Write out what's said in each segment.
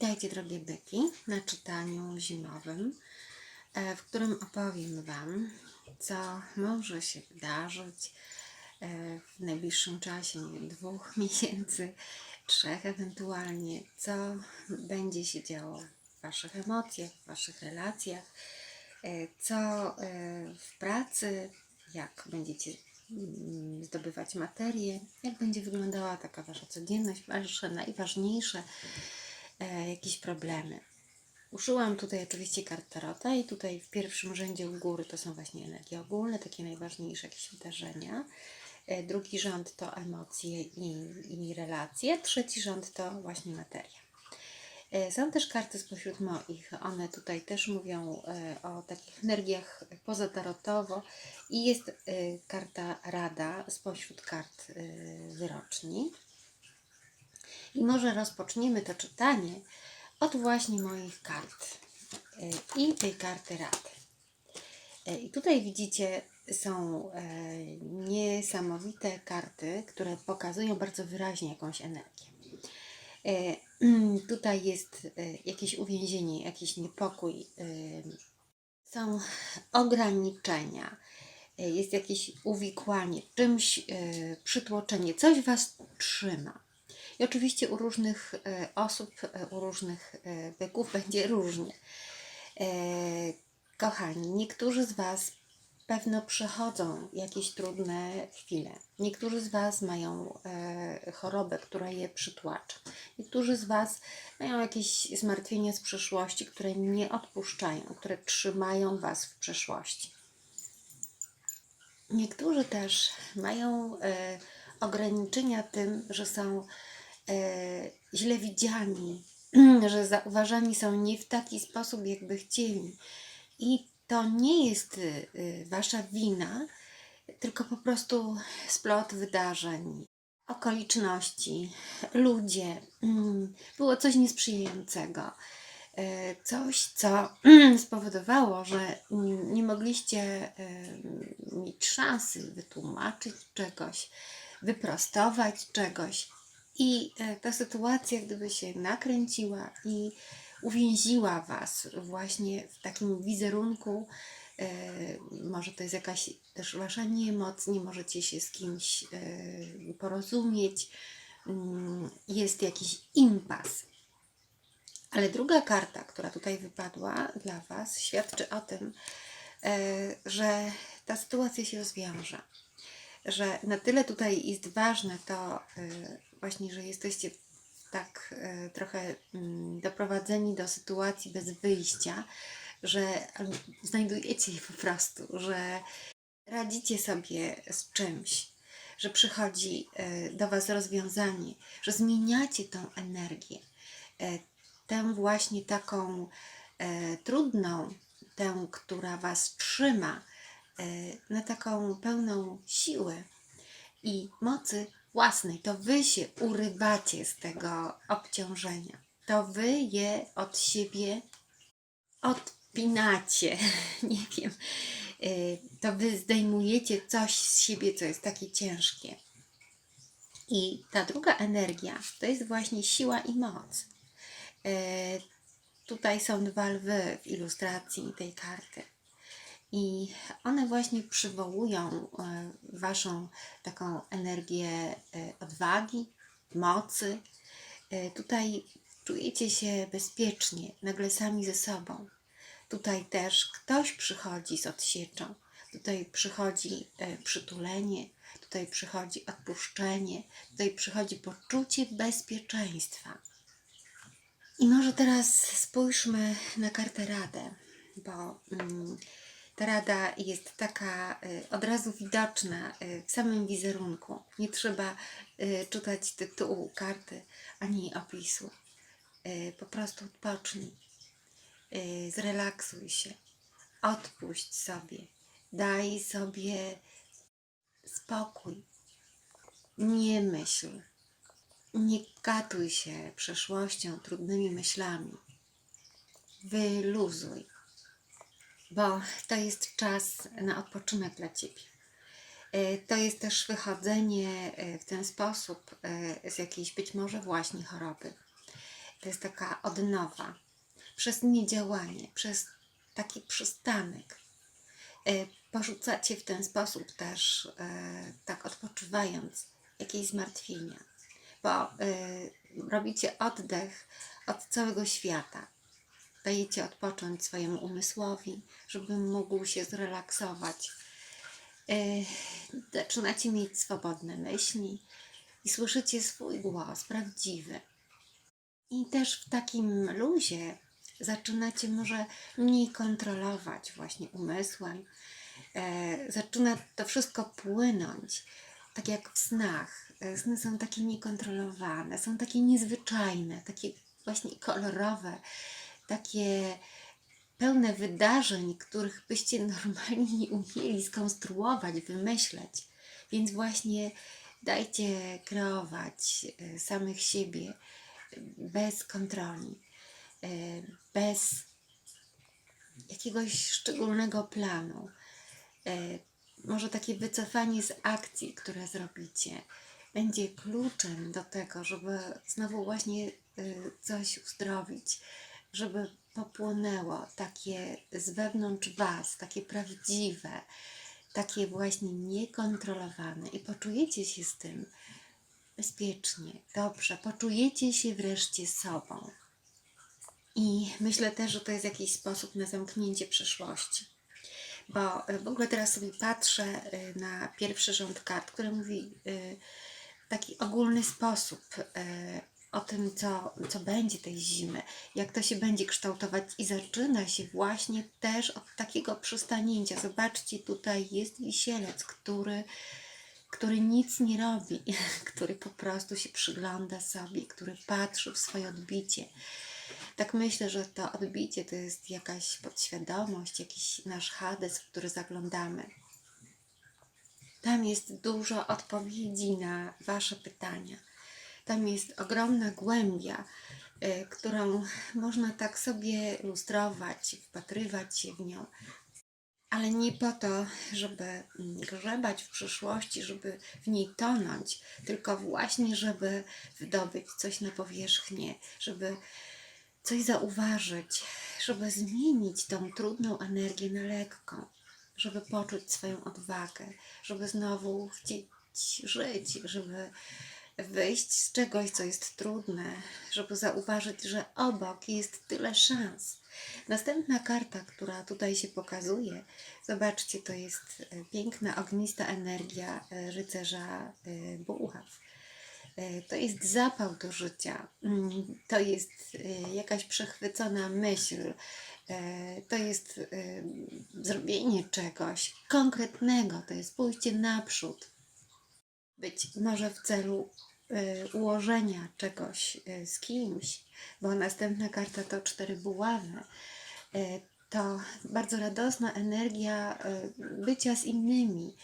Witajcie drogie byki na czytaniu zimowym, e, w którym opowiem Wam, co może się wydarzyć e, w najbliższym czasie, nie wiem, dwóch miesięcy, trzech ewentualnie, co będzie się działo w Waszych emocjach, w Waszych relacjach, e, co w pracy, jak będziecie mm, zdobywać materię, jak będzie wyglądała taka Wasza codzienność, Wasze najważniejsze jakieś problemy. Użyłam tutaj oczywiście kart Tarota i tutaj w pierwszym rzędzie u góry to są właśnie energie ogólne, takie najważniejsze jakieś wydarzenia. E, Drugi rząd to emocje i, i relacje. Trzeci rząd to właśnie materia. E, Są też karty spośród moich. One tutaj też mówią e, o takich energiach pozatarotowo i jest e, karta Rada spośród kart e, wyroczni. I może rozpoczniemy to czytanie od właśnie moich kart e, i tej karty Rady. E, I tutaj widzicie, są e, niesamowite karty, które pokazują bardzo wyraźnie jakąś energię. E, Tutaj jest jakieś uwięzienie, jakiś niepokój, są ograniczenia, jest jakieś uwikłanie, czymś przytłoczenie, coś Was trzyma. I oczywiście u różnych e, osób, e, u różnych e, byków będzie różnie. Kochani, niektórzy z Was pewno przechodzą jakieś trudne chwile. Niektórzy z Was mają chorobę, która je przytłacza. Niektórzy z Was mają jakieś zmartwienia z przeszłości, które nie odpuszczają, które trzymają Was w przeszłości. Niektórzy też mają ograniczenia tym, że są źle widziani, że zauważani są nie w taki sposób, jakby chcieli. I to nie jest y, wasza wina, tylko po prostu splot wydarzeń, okoliczności, ludzie. Mm, Było coś niesprzyjającego. E, Coś, co spowodowało, że nie mogliście mieć szansy wytłumaczyć czegoś, wyprostować czegoś. I e, ta sytuacja gdyby się nakręciła i uwięziła Was właśnie w takim wizerunku. E, może to jest jakaś też Wasza niemoc, nie możecie się z kimś e, porozumieć, mm, jest jakiś impas. Ale druga karta, która tutaj wypadła dla Was, świadczy o tym, że ta sytuacja się rozwiąże. Że na tyle tutaj jest ważne to właśnie, że jesteście tak e, trochę mm, doprowadzeni do sytuacji bez wyjścia, że znajdujecie je po prostu, że radzicie sobie z czymś, że przychodzi e, do Was rozwiązanie, że zmieniacie tą energię, e, tę właśnie taką trudną, tę, która Was trzyma, na taką pełną siłę i mocy własnej. To Wy się urywacie z tego obciążenia. To Wy je od siebie odpinacie. Nie wiem. Y, To Wy zdejmujecie coś z siebie, co jest takie ciężkie. I ta druga energia to jest właśnie siła i moc. Y, Tutaj są dwa lwy w ilustracji tej karty. I one właśnie przywołują e, Waszą taką energię e, odwagi, mocy. E, Tutaj czujecie się bezpiecznie, nagle sami ze sobą. Tutaj też ktoś przychodzi z odsieczą. Tutaj przychodzi przytulenie, tutaj przychodzi odpuszczenie, tutaj przychodzi poczucie bezpieczeństwa. I może teraz spójrzmy na kartę Radę, bo mm, ta rada jest taka y, od razu widoczna y, w samym wizerunku. Nie trzeba y, czytać tytułu karty ani opisu. Po prostu odpocznij, zrelaksuj się, odpuść sobie, daj sobie spokój. Nie myśl, nie katuj się przeszłością, trudnymi myślami. Wyluzuj bo to jest czas na odpoczynek dla Ciebie. E, To jest też wychodzenie e, w ten sposób e, z jakiejś być może właśnie choroby. to jest taka odnowa. Przez niedziałanie, przez taki przystanek. Porzucacie w ten sposób też, tak odpoczywając, jakieś zmartwienia, bo robicie oddech od całego świata. Dajecie odpocząć swojemu umysłowi, żeby mógł się zrelaksować. E, Zaczynacie mieć swobodne myśli i słyszycie swój głos prawdziwy. I też w takim luzie zaczynacie może mniej kontrolować właśnie umysłem. E, zaczyna to wszystko płynąć, tak jak w snach. E, Sny są takie niekontrolowane, są takie niezwyczajne, takie właśnie kolorowe, takie pełne wydarzeń, których byście normalnie nie umieli skonstruować, wymyśleć. Więc właśnie dajcie kreować e, samych siebie e, bez kontroli, e, bez jakiegoś szczególnego planu. Może takie wycofanie z akcji, które zrobicie, będzie kluczem do tego, żeby znowu właśnie coś uzdrowić, żeby popłynęło takie z wewnątrz Was, takie prawdziwe, takie właśnie niekontrolowane i poczujecie się z tym bezpiecznie, dobrze, poczujecie się wreszcie sobą. I myślę też, że to jest jakiś sposób na zamknięcie przeszłości. Bo y, w ogóle teraz sobie patrzę y, na pierwszy rząd kart, który mówi w taki ogólny sposób o tym, co, co będzie tej zimy, jak to się będzie kształtować i zaczyna się właśnie też od takiego przystanięcia. Zobaczcie, tutaj jest wisielec, który, który nic nie robi, który po prostu się przygląda sobie, który patrzy w swoje odbicie. Tak myślę, że to odbicie to jest jakaś podświadomość, jakiś nasz Hades, w który zaglądamy. Tam jest dużo odpowiedzi na Wasze pytania. Tam jest ogromna głębia, y, którą można tak sobie lustrować, wpatrywać się w nią. Ale nie po to, żeby mm, grzebać w przyszłości, żeby w niej tonąć, tylko właśnie, żeby wydobyć coś na powierzchnię, żeby coś zauważyć, żeby zmienić tą trudną energię na lekką, żeby poczuć swoją odwagę, żeby znowu chcieć żyć, żeby wyjść z czegoś, co jest trudne, żeby zauważyć, że obok jest tyle szans. Następna karta, która tutaj się pokazuje, zobaczcie, to jest e, piękna, ognista energia e, rycerza e, buław. To jest zapał do życia, Mm, to jest jakaś przechwycona myśl, to jest zrobienie czegoś konkretnego, to jest pójście naprzód. Być może w celu e, ułożenia czegoś e, z kimś, bo następna karta to cztery buławy. E, To bardzo radosna energia bycia z innymi.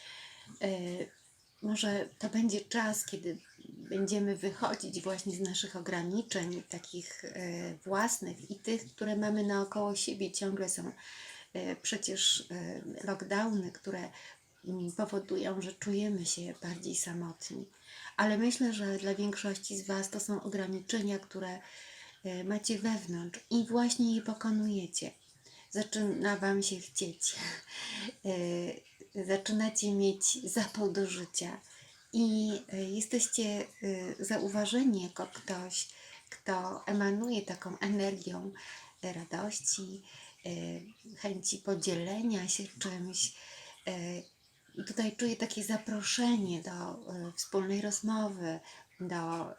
Może to będzie czas, kiedy będziemy wychodzić właśnie z naszych ograniczeń, takich własnych i tych, które mamy naokoło siebie. Ciągle są przecież lockdowny, które powodują, że czujemy się bardziej samotni. Ale myślę, że dla większości z Was to są ograniczenia, które e, macie wewnątrz i właśnie je pokonujecie. Zaczyna Wam się chcieć. E, Zaczynacie mieć zapał do życia i e, jesteście zauważeni jako ktoś, kto emanuje taką energią radości, chęci podzielenia się czymś. Tutaj czuję takie zaproszenie do e, wspólnej rozmowy, do e,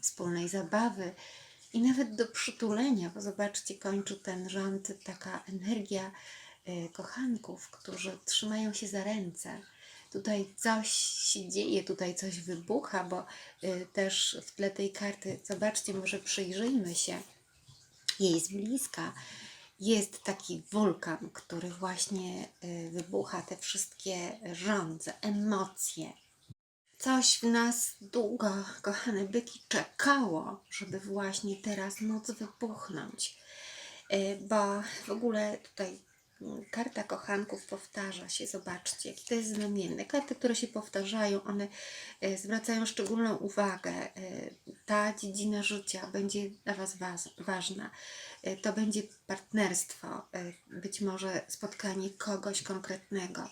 wspólnej zabawy i nawet do przytulenia, bo zobaczcie, kończy ten rząd taka energia e, kochanków, którzy trzymają się za ręce. Tutaj coś się dzieje, tutaj coś wybucha, bo też w tle tej karty, zobaczcie, może przyjrzyjmy się jej z bliska, jest taki wulkan, który właśnie y, wybucha, te wszystkie żądze, emocje. Coś w nas długo, kochane byki, czekało, żeby właśnie teraz móc wybuchnąć. Y, Bo w ogóle tutaj karta kochanków powtarza się. Zobaczcie, jakie to jest znamienne. Karty, które się powtarzają, one e, zwracają szczególną uwagę. E, Ta dziedzina życia będzie dla Was ważna. E, To będzie partnerstwo, być może spotkanie kogoś konkretnego.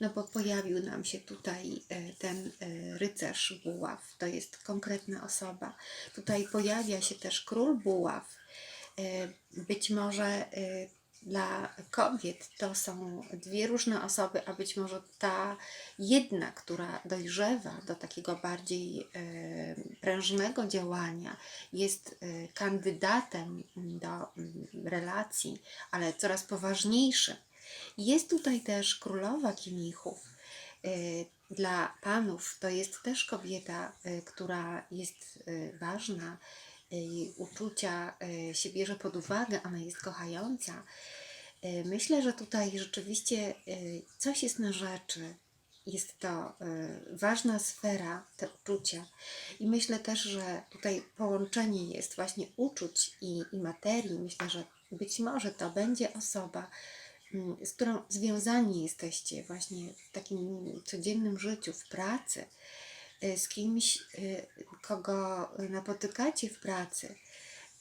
No bo pojawił nam się tutaj ten rycerz buław, to jest konkretna osoba. Tutaj pojawia się też król buław. Być może dla kobiet to są dwie różne osoby, a być może ta jedna, która dojrzewa do takiego bardziej prężnego działania, jest e, kandydatem do mm, relacji, ale coraz poważniejszym. Jest tutaj też królowa kielichów. Y, Dla panów to jest też kobieta, y, która jest y, ważna, jej uczucia y, się bierze pod uwagę, ona jest kochająca. Y, Myślę, że tutaj rzeczywiście y, coś jest na rzeczy. Jest to ważna sfera, te uczucia. I myślę też, że tutaj połączenie jest właśnie uczuć i, i materii. Myślę, że być może to będzie osoba, mm, z którą związani jesteście właśnie w takim codziennym życiu, w pracy, z kimś, y, kogo napotykacie w pracy.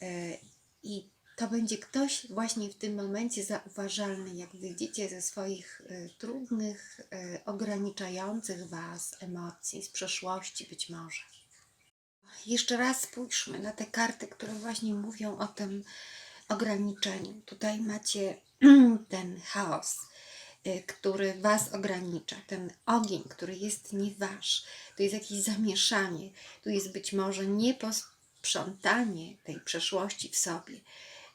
Y, I to będzie ktoś właśnie w tym momencie zauważalny, jak wyjdziecie ze swoich trudnych, ograniczających Was emocji z przeszłości być może. Jeszcze raz spójrzmy na te karty, które właśnie mówią o tym ograniczeniu. Tutaj macie ten chaos, który Was ogranicza, ten ogień, który jest nie Wasz. To jest jakieś zamieszanie, tu jest być może nieposprzątanie tej przeszłości w sobie.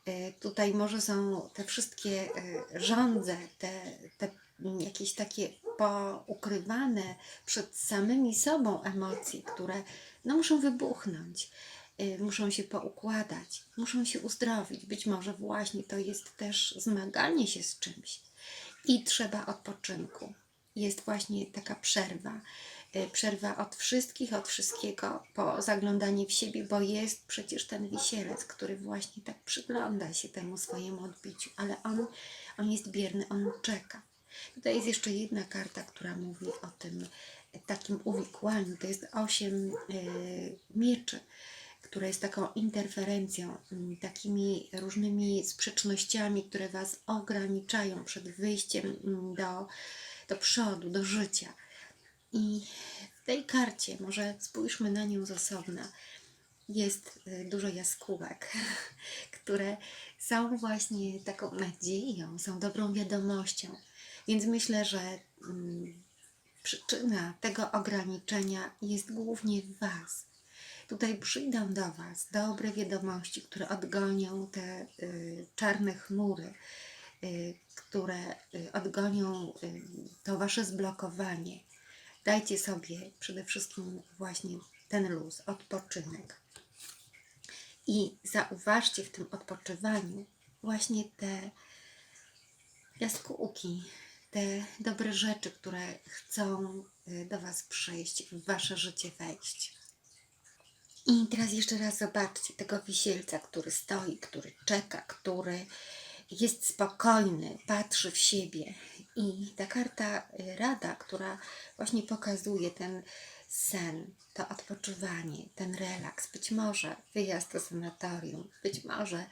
Y, Tutaj może są te wszystkie y, żądze, te, te jakieś takie poukrywane przed samymi sobą emocje, które no, muszą wybuchnąć, y, muszą się poukładać, muszą się uzdrowić. Być może właśnie to jest też zmaganie się z czymś i trzeba odpoczynku. Jest właśnie taka przerwa. y, Przerwa od wszystkich, od wszystkiego, po zaglądanie w siebie, bo jest przecież ten wisielec, który właśnie tak przygląda się temu swojemu odbiciu, ale on, on jest bierny, on czeka. Tutaj jest jeszcze jedna karta, która mówi o tym takim uwikłaniu. To jest osiem e, mieczy, która jest taką interferencją, mm, takimi różnymi sprzecznościami, które Was ograniczają przed wyjściem mm, do, do przodu, do życia. I w tej karcie, może spójrzmy na nią z osobna, jest y, dużo jaskółek, które są właśnie taką nadzieją, są dobrą wiadomością. Więc myślę, że mm, przyczyna tego ograniczenia jest głównie w Was. Tutaj przyjdą do Was dobre wiadomości, które odgonią te y, czarne chmury, y, które y, odgonią y, to Wasze zblokowanie. Dajcie sobie przede wszystkim właśnie ten luz, odpoczynek. I zauważcie w tym odpoczywaniu właśnie te jaskółki, te dobre rzeczy, które chcą y, do Was przyjść, w Wasze życie wejść. I teraz jeszcze raz zobaczcie tego wisielca, który stoi, który czeka, który jest spokojny, patrzy w siebie. I ta karta y, rada, która właśnie pokazuje ten sen, to odpoczywanie, ten relaks, być może wyjazd do sanatorium, być może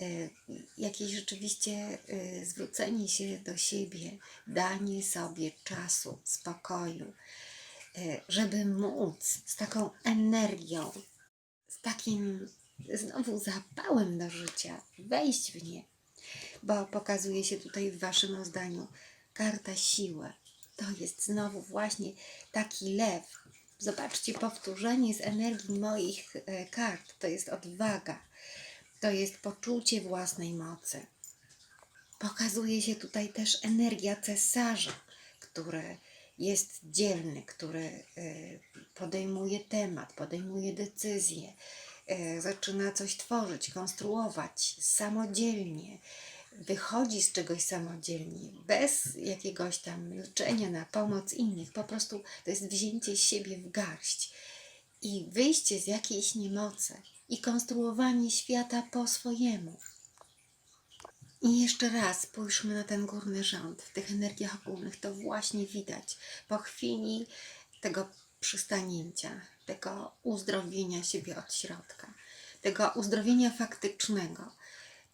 y, jakieś rzeczywiście y, zwrócenie się do siebie, danie sobie czasu, spokoju, żeby móc z taką energią, z takim znowu zapałem do życia wejść w nie, bo pokazuje się tutaj w Waszym rozdaniu karta siły. To jest znowu właśnie taki lew. Zobaczcie, powtórzenie z energii moich e, kart to jest odwaga, to jest poczucie własnej mocy. Pokazuje się tutaj też energia cesarza, który jest dzielny, który e, podejmuje temat, podejmuje decyzje, e, zaczyna coś tworzyć, konstruować samodzielnie, wychodzi z czegoś samodzielnie, bez jakiegoś tam liczenia na pomoc innych. Po prostu to jest wzięcie siebie w garść i wyjście z jakiejś niemocy i konstruowanie świata po swojemu. I jeszcze raz spójrzmy na ten górny rząd. W tych energiach ogólnych to właśnie widać. Po chwili tego przystanięcia, tego uzdrowienia siebie od środka, tego uzdrowienia faktycznego,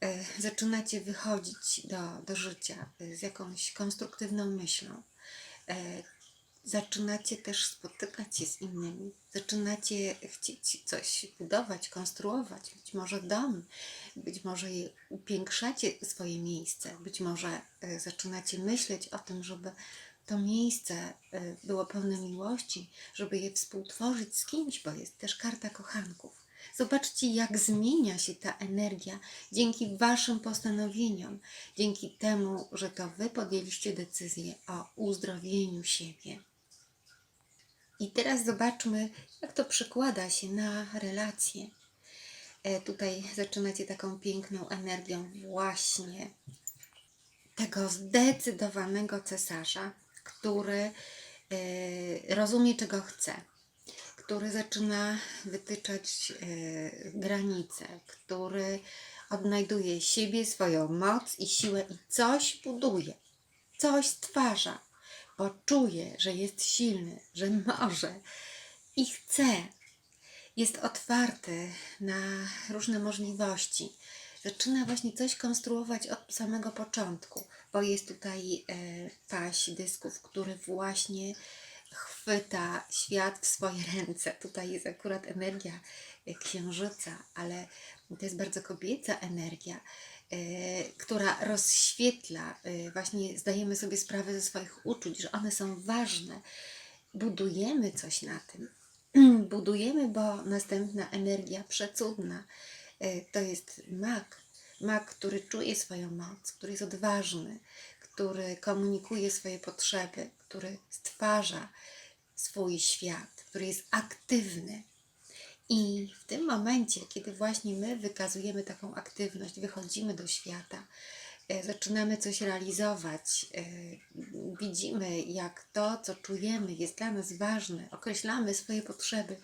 e, zaczynacie wychodzić do, do życia e, z jakąś konstruktywną myślą. Zaczynacie też spotykać się z innymi, zaczynacie chcieć coś budować, konstruować, być może dom, być może upiększacie swoje miejsce, być może e, zaczynacie myśleć o tym, żeby to miejsce e, było pełne miłości, żeby je współtworzyć z kimś, bo jest też karta kochanków. Zobaczcie, jak zmienia się ta energia dzięki Waszym postanowieniom, dzięki temu, że to Wy podjęliście decyzję o uzdrowieniu siebie. I teraz zobaczmy, jak to przekłada się na relacje. E, tutaj zaczynacie taką piękną energią właśnie tego zdecydowanego cesarza, który e, rozumie, czego chce, który zaczyna wytyczać e, granice, który odnajduje siebie, swoją moc i siłę i coś buduje, coś stwarza, bo czuje, że jest silny, że może i chce. Jest otwarty na różne możliwości. Zaczyna właśnie coś konstruować od samego początku, bo jest tutaj e, paść dysków, który właśnie chwyta świat w swoje ręce. Tutaj jest akurat energia e, księżyca, ale to jest bardzo kobieca energia, która rozświetla, e, właśnie zdajemy sobie sprawę ze swoich uczuć, że one są ważne. Budujemy coś na tym. Budujemy, bo następna energia przecudna e, to jest mak. Mak, który czuje swoją moc, który jest odważny, który komunikuje swoje potrzeby, który stwarza swój świat, który jest aktywny. I w tym momencie, kiedy właśnie my wykazujemy taką aktywność, wychodzimy do świata, e, zaczynamy coś realizować, e, widzimy, jak to, co czujemy, jest dla nas ważne, określamy swoje potrzeby,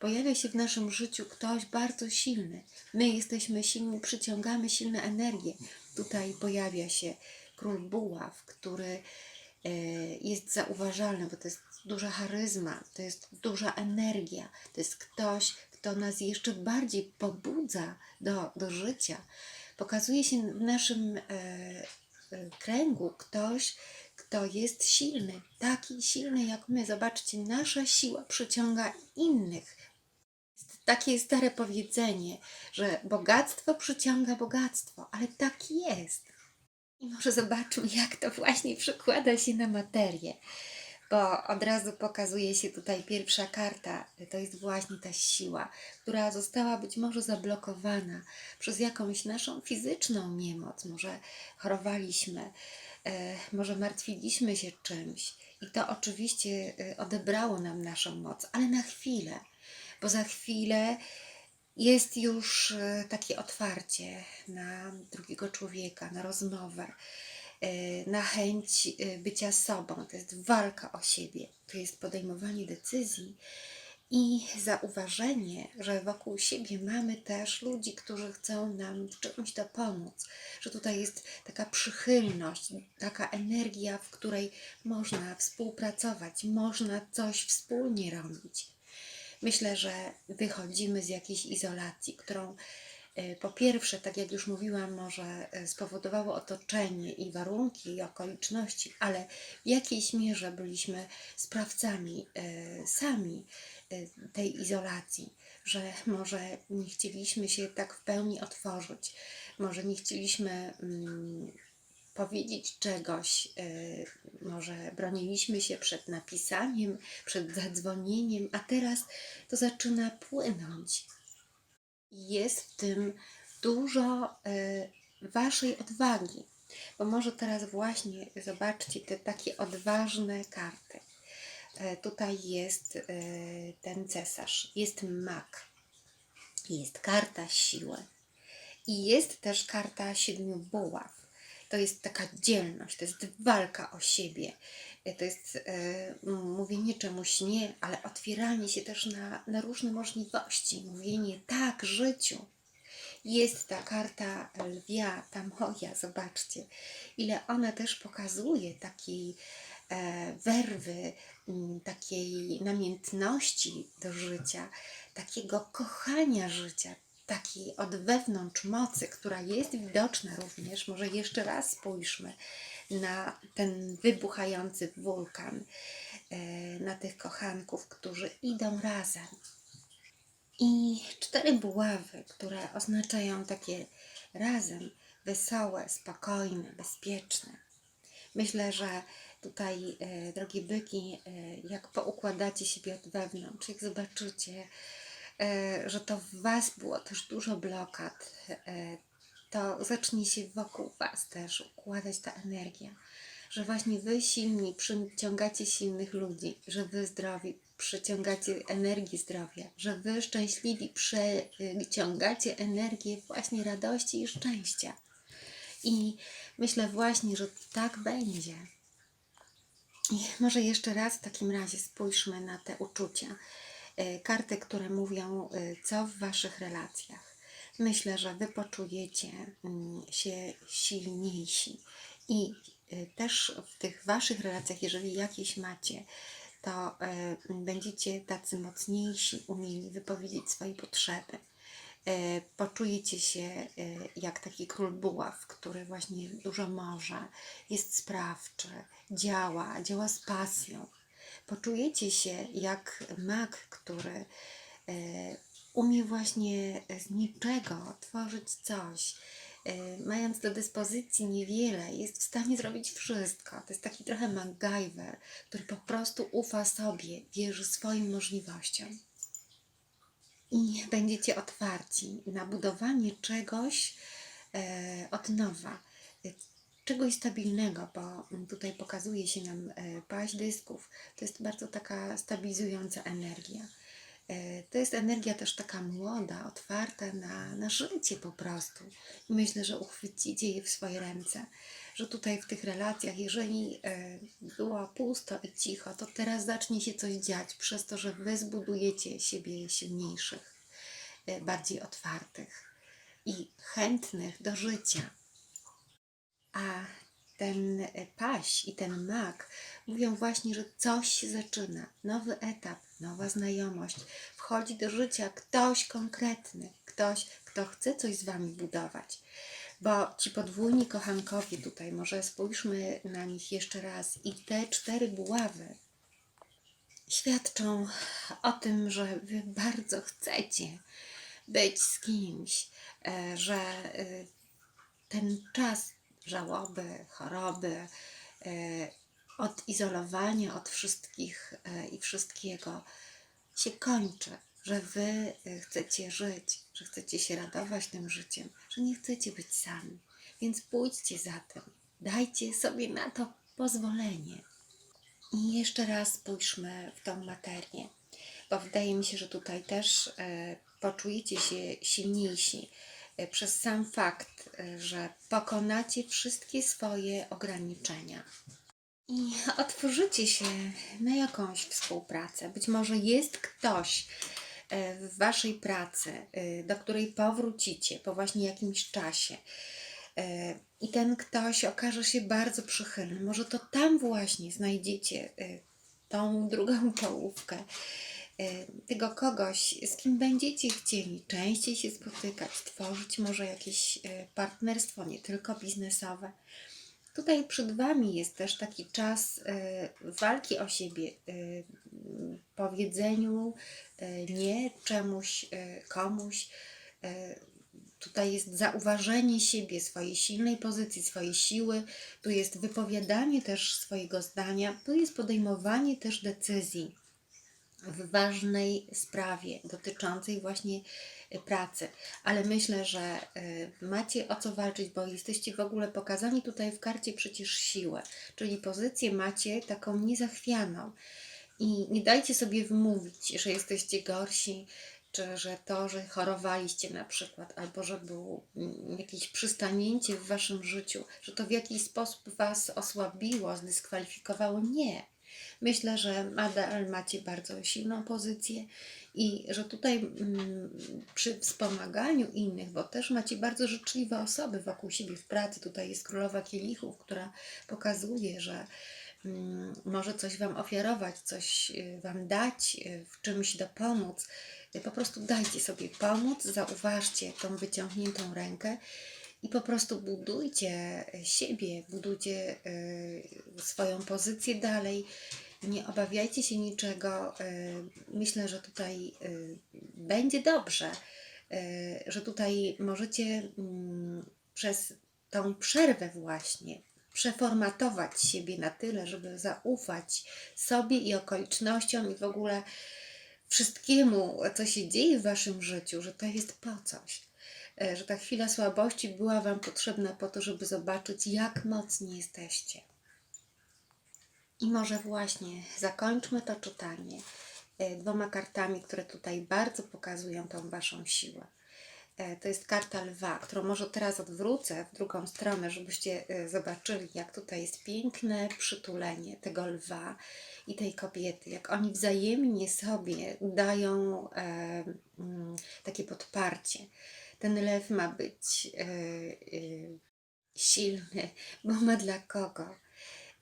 pojawia się w naszym życiu ktoś bardzo silny. My jesteśmy silni, przyciągamy silne energie. Tutaj pojawia się król buław, który e, jest zauważalny, bo to jest duża charyzma, to jest duża energia, to jest ktoś, kto nas jeszcze bardziej pobudza do, do życia. Pokazuje się w naszym e, e, kręgu ktoś, kto jest silny, taki silny jak my. Zobaczcie, nasza siła przyciąga innych. Jest stare powiedzenie, że bogactwo przyciąga bogactwo, ale tak jest. I może zobaczmy, jak to właśnie przekłada się na materię bo od razu pokazuje się tutaj pierwsza karta. To jest właśnie ta siła, która została być może zablokowana przez jakąś naszą fizyczną niemoc. Może chorowaliśmy, e, może martwiliśmy się czymś i to oczywiście e, odebrało nam naszą moc, ale na chwilę, bo za chwilę jest już e, takie otwarcie na drugiego człowieka, na rozmowę na chęć e, bycia sobą, to jest walka o siebie, to jest podejmowanie decyzji i zauważenie, że wokół siebie mamy też ludzi, którzy chcą nam w czymś to pomóc, że tutaj jest taka przychylność, taka energia, w której można współpracować, można coś wspólnie robić. Myślę, że wychodzimy z jakiejś izolacji, którą E, po pierwsze, tak jak już mówiłam, może e, spowodowało otoczenie i warunki i okoliczności, ale w jakiejś mierze byliśmy sprawcami e, sami tej izolacji, że może nie chcieliśmy się tak w pełni otworzyć, może nie chcieliśmy mm, powiedzieć czegoś, może broniliśmy się przed napisaniem, przed zadzwonieniem, a teraz to zaczyna płynąć jest w tym dużo e, Waszej odwagi. Bo może teraz właśnie zobaczcie te takie odważne karty. E, tutaj jest e, ten cesarz, jest mak, jest karta siły i jest też karta siedmiu buław to jest taka dzielność, to jest walka o siebie, e, to jest e, mówienie czemuś nie, ale otwieranie się też na, na różne możliwości, mówienie tak życiu. jest ta karta lwia, ta moja, zobaczcie, ile ona też pokazuje takiej e, werwy, m, takiej namiętności do życia, takiego kochania życia, takiej od wewnątrz mocy, która jest widoczna również. Może jeszcze raz spójrzmy na ten wybuchający wulkan, e, na tych kochanków, którzy idą razem. I cztery buławy, które oznaczają takie razem wesołe, spokojne, bezpieczne. Myślę, że tutaj, e, drogie byki, e, jak poukładacie siebie od wewnątrz, jak zobaczycie, że to w Was było też dużo blokad, e, to zacznie się wokół Was też układać ta energia, że właśnie Wy silni przyciągacie silnych ludzi, że Wy zdrowi przyciągacie energię zdrowia, że Wy szczęśliwi przyciągacie energię właśnie radości i szczęścia. I myślę właśnie, że tak będzie. I może jeszcze raz w takim razie spójrzmy na te uczucia. E, Karty, które mówią, e, co w Waszych relacjach. Myślę, że Wy poczujecie mm, się silniejsi i e, też w tych Waszych relacjach, jeżeli jakieś macie, to będziecie tacy mocniejsi, umieli wypowiedzieć swoje potrzeby. Poczujecie się jak taki król buław, który właśnie dużo może, jest sprawczy, działa, działa z pasją. Poczujecie się jak mak, który e, umie właśnie z niczego tworzyć coś, e, mając do dyspozycji niewiele, jest w stanie zrobić wszystko. To jest taki trochę MacGyver, który po prostu ufa sobie, wierzy swoim możliwościom. I będziecie otwarci na budowanie czegoś e, od nowa, czegoś stabilnego, bo tutaj pokazuje się nam e, paść dysków. To jest bardzo taka stabilizująca energia. E, To jest energia też taka młoda, otwarta na, na życie po prostu. I myślę, że uchwycicie je w swoje ręce. Że tutaj w tych relacjach, jeżeli e, było pusto i cicho, to teraz zacznie się coś dziać przez to, że wy zbudujecie siebie silniejszych, bardziej otwartych i chętnych do życia. A ten e, paś i ten mak mówią właśnie, że coś się zaczyna, nowy etap, nowa znajomość. Wchodzi do życia ktoś konkretny, ktoś, kto chce coś z Wami budować. Bo ci podwójni kochankowie tutaj, może spójrzmy na nich jeszcze raz, i te cztery buławy świadczą o tym, że Wy bardzo chcecie być z kimś, e, że e, ten czas żałoby, choroby, e, odizolowania od wszystkich e, i wszystkiego się kończy, że wy e, chcecie żyć, że chcecie się radować tym życiem, że nie chcecie być sami. Więc pójdźcie za tym, dajcie sobie na to pozwolenie. I jeszcze raz spójrzmy w tą materię, bo wydaje mi się, że tutaj też poczujecie się silniejsi przez sam fakt, e, że pokonacie wszystkie swoje ograniczenia. I otworzycie się na jakąś współpracę. Być może jest ktoś e, w Waszej pracy, e, do której powrócicie po właśnie jakimś czasie. E, I ten ktoś okaże się bardzo przychylny. Może to tam właśnie znajdziecie e, tą drugą połówkę. E, Tego kogoś, z kim będziecie chcieli częściej się spotykać, tworzyć może jakieś e, partnerstwo, nie tylko biznesowe. Tutaj przed Wami jest też taki czas e, walki o siebie, powiedzeniu nie czemuś, komuś. Tutaj jest zauważenie siebie, swojej silnej pozycji, swojej siły. Tu jest wypowiadanie też swojego zdania. Tu jest podejmowanie też decyzji w ważnej sprawie dotyczącej właśnie y, pracy. Ale myślę, że y, macie o co walczyć, bo jesteście w ogóle pokazani tutaj w karcie przecież siłę, czyli pozycję macie taką niezachwianą. I nie dajcie sobie wmówić, że jesteście gorsi, czy że to, że chorowaliście na przykład, albo że było mm, jakieś przystanięcie w waszym życiu, że to w jakiś sposób was osłabiło, zdyskwalifikowało. Nie. Myślę, że nadal macie bardzo silną pozycję i że tutaj mm, przy wspomaganiu innych, bo też macie bardzo życzliwe osoby wokół siebie w pracy. Tutaj jest królowa kielichów, która pokazuje, że mm, może coś Wam ofiarować, coś y, Wam dać, y, w czymś dopomóc. Y, Po prostu dajcie sobie pomóc, zauważcie tą wyciągniętą rękę i po prostu budujcie siebie, budujcie swoją pozycję dalej. Nie obawiajcie się niczego. y, Myślę, że tutaj y, będzie dobrze, y, że tutaj możecie mm, przez tą przerwę właśnie przeformatować siebie na tyle, żeby zaufać sobie i okolicznościom i w ogóle wszystkiemu, co się dzieje w Waszym życiu, że to jest po coś. Że ta chwila słabości była Wam potrzebna po to, żeby zobaczyć, jak mocni jesteście. I może właśnie zakończmy to czytanie e, dwoma kartami, które tutaj bardzo pokazują tą Waszą siłę. E, To jest karta lwa, którą może teraz odwrócę w drugą stronę, żebyście e, zobaczyli, jak tutaj jest piękne przytulenie tego lwa i tej kobiety, jak oni wzajemnie sobie dają e, mm, takie podparcie. Ten lew ma być e, e, silny, bo ma dla kogo.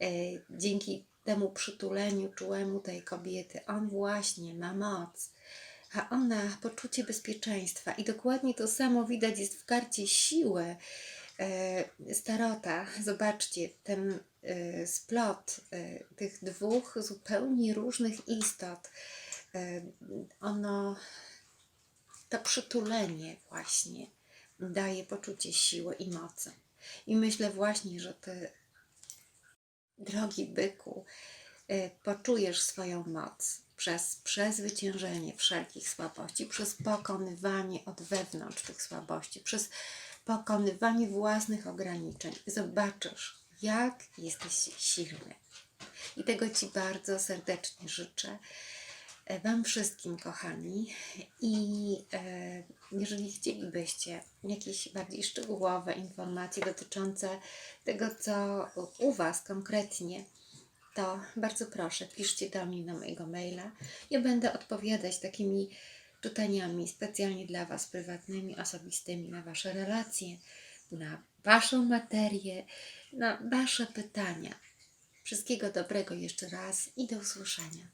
E, dzięki temu przytuleniu czułemu tej kobiety, on właśnie ma moc, a ona poczucie bezpieczeństwa. I dokładnie to samo widać jest w karcie siły e, Starota. Zobaczcie, ten e, splot tych dwóch zupełnie różnych istot, ono, to przytulenie właśnie daje poczucie siły i mocy. I myślę właśnie, że ty drogi byku, y, poczujesz swoją moc przez przezwyciężenie wszelkich słabości, przez pokonywanie od wewnątrz tych słabości, przez pokonywanie własnych ograniczeń. Zobaczysz, jak jesteś silny. I tego Ci bardzo serdecznie życzę. E, Wam wszystkim, kochani. I e, jeżeli chcielibyście jakieś bardziej szczegółowe informacje dotyczące tego, co u Was konkretnie, to bardzo proszę, piszcie do mnie na mojego maila. Ja będę odpowiadać takimi czytaniami specjalnie dla Was, prywatnymi, osobistymi, na Wasze relacje, na Waszą materię, na Wasze pytania. Wszystkiego dobrego jeszcze raz i do usłyszenia.